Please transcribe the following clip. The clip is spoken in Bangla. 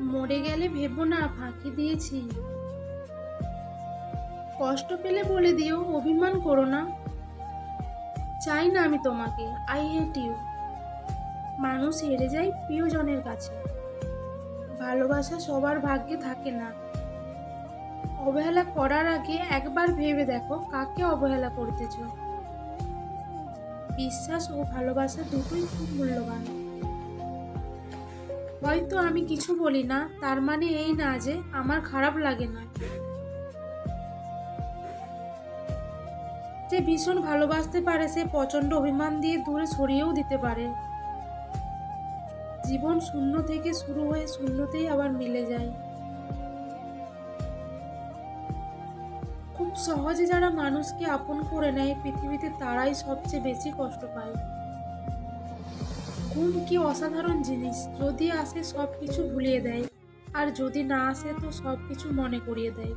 ভেবো না, ফাঁকি দিয়েছি। কষ্ট পেলে বলে দিও, অভিমান করো না। চাই না আমি তোমাকে আই হেট ইউ মানুষ হেরে যায় প্রিয়জনের কাছে। ভালোবাসা সবার ভাগ্যে থাকে না। অবহেলা করার আগে একবার ভেবে দেখো, কাকে অবহেলা করতেছ বিশ্বাস ও ভালোবাসা দুটোই খুব মূল্যবান। হয়তো আমি কিছু বলি না, তার মানে এই না যে আমার খারাপ লাগে না যে ভীষণ ভালোবাসতে পারে, সে প্রচণ্ড অভিমান দিয়ে দূরে সরিয়েও দিতে পারে। জীবন শূন্য থেকে শুরু হয়ে শূন্যতেই আবার মিলে যায়। খুব সহজে যারা মানুষকে আপন করে নেয়, পৃথিবীতে তারাই সবচেয়ে বেশি কষ্ট পায়। ঘুম কি অসাধারণ জিনিস যদি আসে সব কিছু ভুলিয়ে দেয়। আর যদি না আসে তো সব কিছু মনে করিয়ে দেয়।